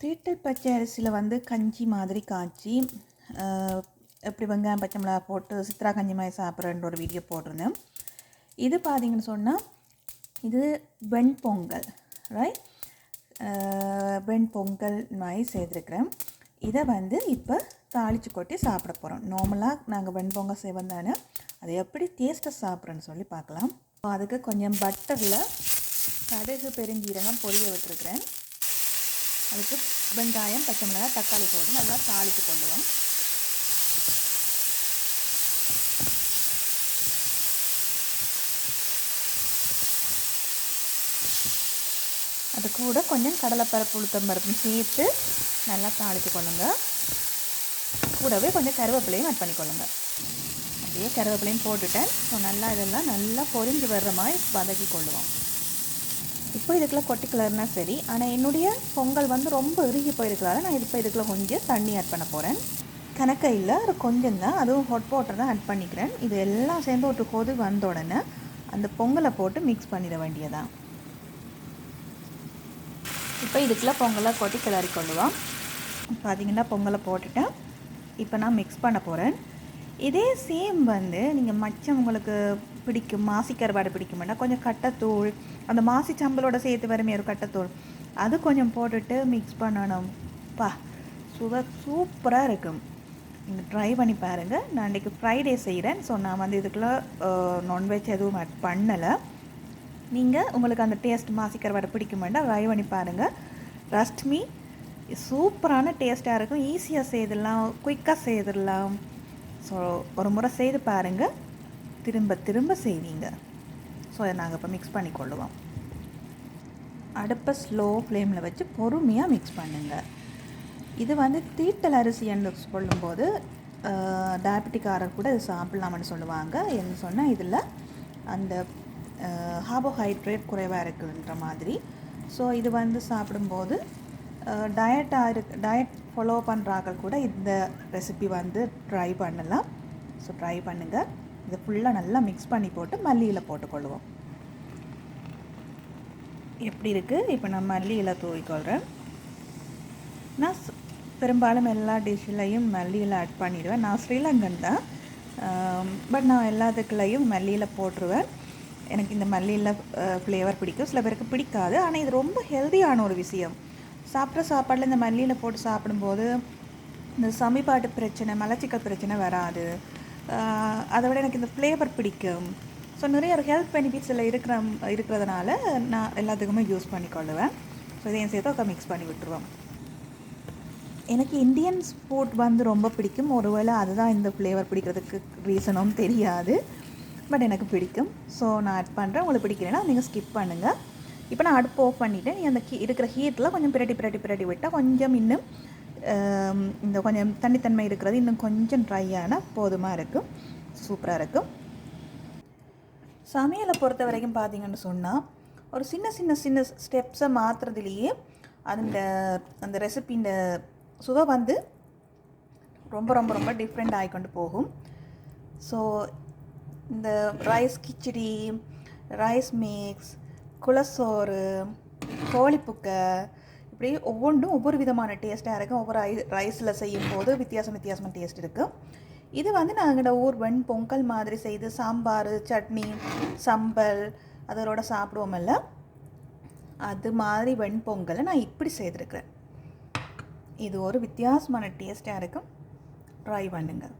தீட்டல் பச்சை அரிசியில் வந்து கஞ்சி மாதிரி காய்ச்சி எப்படி வெங்காயம் பச்சை மிளகா போட்டு சித்ரா கஞ்சி மாதிரி சாப்பிட்றன்ற ஒரு வீடியோ போட்டிருந்தேன். இது பார்த்தீங்கன்னு சொன்னால் இது வெண்பொங்கல் ரைட் வெண்பொங்கல் மாதிரி செய்திருக்கிறேன். இதை வந்து இப்போ தாளித்து கொட்டி சாப்பிட போகிறோம் நார்மலாக நாங்கள் வெண்பொங்கல் செய்வோம் தானே? அதை எப்படி டேஸ்ட்டாக சாப்பிட்றேன்னு சொல்லி பார்க்கலாம். இப்போ அதுக்கு கொஞ்சம் பட்டரில் கடுகு பெருஞ்சீரகம் பொரிய விட்டுருக்குறேன். அதுக்கு வெங்காயம் பச்சை மிளகாய் தக்காளி போட்டு நல்லா தாளித்து கொள்ளுவோம். அது கூட கொஞ்சம் கடலைப்பருப்பு உளுத்தம் பருப்பும் சேர்த்து நல்லா தாளித்து கொள்ளுங்க. கூடவே கொஞ்சம் கருவேப்பிலையும் ஆட் பண்ணிக்கொள்ளுங்க அப்படியே கருவேப்பிலையும் போட்டுட்டேன். ஸோ நல்லா இதெல்லாம் நல்லா பொரிஞ்சு வர்ற மாதிரி வதக்கி கொள்ளுவோம். இப்போ இதுக்குள்ள கொட்டிக்கலர்னா சரி. ஆனால் என்னுடைய பொங்கல் வந்து ரொம்ப இறுகி போயிருக்கனால நான் இப்போ இதுக்குள்ளே கொஞ்சம் தண்ணி ஆட் பண்ண போகிறேன் கணக்கை இல்லை ஒரு கொஞ்சம் தான். அதுவும் ஹாட் வாட்டர் தான் ஆட் பண்ணிக்கிறேன். இது எல்லாம் சேர்ந்து ஒரு கொது வந்த உடனே அந்த பொங்கலை போட்டு மிக்ஸ் பண்ணிட வேண்டியதான் இப்போ இதுக்குள்ளே பொங்கலை கொட்டி கிளறி கொள்ளுவோம் பார்த்தீங்கன்னா பொங்கலை போட்டுட்டேன். இப்போ நான் மிக்ஸ் பண்ண போகிறேன் இதே சேம் வந்து நீங்கள் மச்சம் உங்களுக்கு பிடிக்கும் மாசி கருவாடு பிடிக்குமெண்டா கொஞ்சம் கட்டத்தூள் அந்த மாசி சம்பலோட சேர்த்து வரமே ஒரு கட்டத்தூள் அது கொஞ்சம் போட்டுட்டு மிக்ஸ் பண்ணணும். பா சுவ சூப்பராக இருக்கும். நீங்கள் ட்ரை பண்ணி பாருங்கள் நான் இன்றைக்கி ஃப்ரைடே செய்கிறேன் ஸோ நான் வந்து இதுக்குள்ளே நான்வெஜ் எதுவும் ஆட் பண்ணலை. நீங்கள் உங்களுக்கு அந்த டேஸ்ட் மாசிக்கருவாடு பிடிக்கும் வேண்டாம் ட்ரை பண்ணி பாருங்கள் ரஸ்ட்மி சூப்பரான டேஸ்ட்டாக இருக்கும். ஈஸியாக செய்திடலாம். குயிக்காக செய்திடலாம். ஸோ ஒரு முறை செய்து பாருங்கள் திரும்ப திரும்ப செய்வீங்க. ஸோ அதை நாங்கள் இப்போ மிக்ஸ் பண்ணி கொள்ளுவோம் அடுப்பை ஸ்லோ ஃப்ளேமில் வச்சு பொறுமையாக மிக்ஸ் பண்ணுங்கள் இது வந்து தீட்டல் அரிசி என்று சொல்லும்போது டயபெட்டிக்காரர் கூட இது சாப்பிட்லாம்னு சொல்லுவாங்க. என்ன சொன்னால் இதில் அந்த கார்போஹைட்ரேட் குறைவாக இருக்குன்ற மாதிரி. ஸோ இது வந்து சாப்பிடும்போது டயட்டாக இருக்கு டயட் ஃபாலோ பண்ணுறாங்க கூட இந்த ரெசிபி வந்து ட்ரை பண்ணலாம். ஸோ ட்ரை பண்ணுங்கள் இதை ஃபுல்லாக நல்லா மிக்ஸ் பண்ணி போட்டு மல்லியில் போட்டுக்கொள்வோம். எப்படி இருக்குது இப்போ நான் மல்லியில் தூவிக்கொள்கிறேன் நான் பெரும்பாலும் எல்லா டிஷ்ஷிலையும் மல்லியில் ஆட் பண்ணிடுவேன். நான் ஸ்ரீலங்கன் தான். பட் நான் எல்லாத்துக்குள்ளேயும் மல்லியில் போட்டுருவேன். எனக்கு இந்த மல்லியில் ஃப்ளேவர் பிடிக்கும். சில பேருக்கு பிடிக்காது. ஆனால் இது ரொம்ப ஹெல்த்தியான ஒரு விஷயம். சாப்பிட்ற சாப்பாடில் இந்த மல்லியில் போட்டு சாப்பிடும்போது இந்த சமிபாட்டு பிரச்சனை மலச்சிக்கல் பிரச்சனை வராது. அதை விட எனக்கு இந்த ஃப்ளேவர் பிடிக்கும். ஸோ நிறைய ஒரு ஹெல்த் பெனிஃபிட்ஸ் இதில் இருக்கிற இருக்கிறதுனால நான் எல்லாத்துக்குமே யூஸ் பண்ணிக்கொள்ளுவேன் ஸோ இதையும் சேர்த்து மிக்ஸ் பண்ணி விட்டுருவோம். எனக்கு இந்தியன் ஃபுட் வந்து ரொம்ப பிடிக்கும். ஒருவேளை அதுதான் இந்த ஃப்ளேவர் பிடிக்கிறதுக்கு ரீசனும் தெரியாது. பட் எனக்கு பிடிக்கும். ஸோ நான் ஆட் பண்ணுறேன் உங்களுக்கு பிடிக்கலைன்னா நீங்கள் ஸ்கிப் பண்ணுங்கள் இப்போ நான் அடுப்பு ஆஃப் பண்ணிவிட்டு நீ அந்த கீ- இருக்கிற ஹீட்டில் கொஞ்சம் பிரட்டி பிரட்டி பிரட்டி விட்டால் கொஞ்சம் இன்னும் இந்த கொஞ்சம் தண்ணித்தன்மை இருக்கிறது இன்னும் கொஞ்சம் ட்ரை ஆனால் போதுமாக இருக்கும். சூப்பராக இருக்கும். சமையலை பொறுத்த வரைக்கும் பார்த்தீங்கன்னு சொன்னால் ஒரு சின்ன சின்ன சின்ன ஸ்டெப்ஸை மாற்றுறதுலேயே அந்த அந்த ரெசிபியின் சுவை வந்து ரொம்ப ரொம்ப ரொம்ப டிஃப்ரெண்ட் ஆகிக்கொண்டு போகும். ஸோ இந்த ரைஸ் கிச்சடி ரைஸ் மிக்ஸ் குலசோறு கோழிப்புக்கை இப்படி ஒவ்வொன்றும் ஒவ்வொரு விதமான டேஸ்ட்டாக இருக்கும். ஒவ்வொரு ஐ ரைஸில் செய்யும் போது வித்தியாசம் வித்தியாசமான டேஸ்ட் இருக்குது இது வந்து நாங்கள் ஊர் வெண் பொங்கல் மாதிரி செய்து சாம்பார் சட்னி சம்பல் அதோட சாப்பிடுவோமில்ல. அது மாதிரி வெண்பொங்கலை நான் இப்படி செய்திருக்கிறேன். இது ஒரு வித்தியாசமான டேஸ்ட்டாக இருக்கும். ட்ரை பண்ணுங்கள்